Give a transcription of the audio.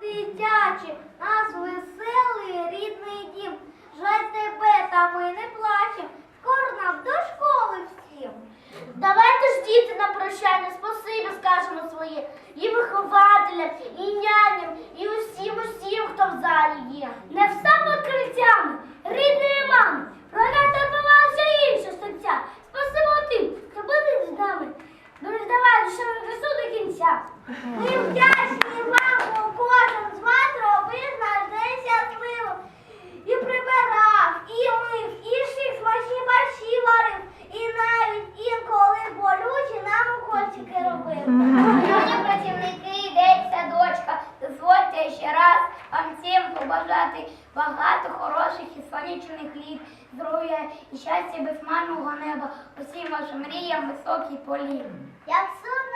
Дитячі, нас веселий рідний дім. Жаль тебе, та ми не плачем. Скоро нам до школи всім. Давайте ж діти на прощання спасибі скажемо своє і вихователям, і няням, і усім усім, хто в залі є. Не встав відкриттями, рідної мами, прокати відбувалися інші серця. Спасибо тим, хто буде з нами. Ну не давай красу до кінця. Ми вдячні Шановні працівники, десь садочка, дозвольте ще раз вам всім побажати багато хороших і сонячних літ, здоров'я і щастя безманного неба, усім вашим мріям високий полі. Як сумно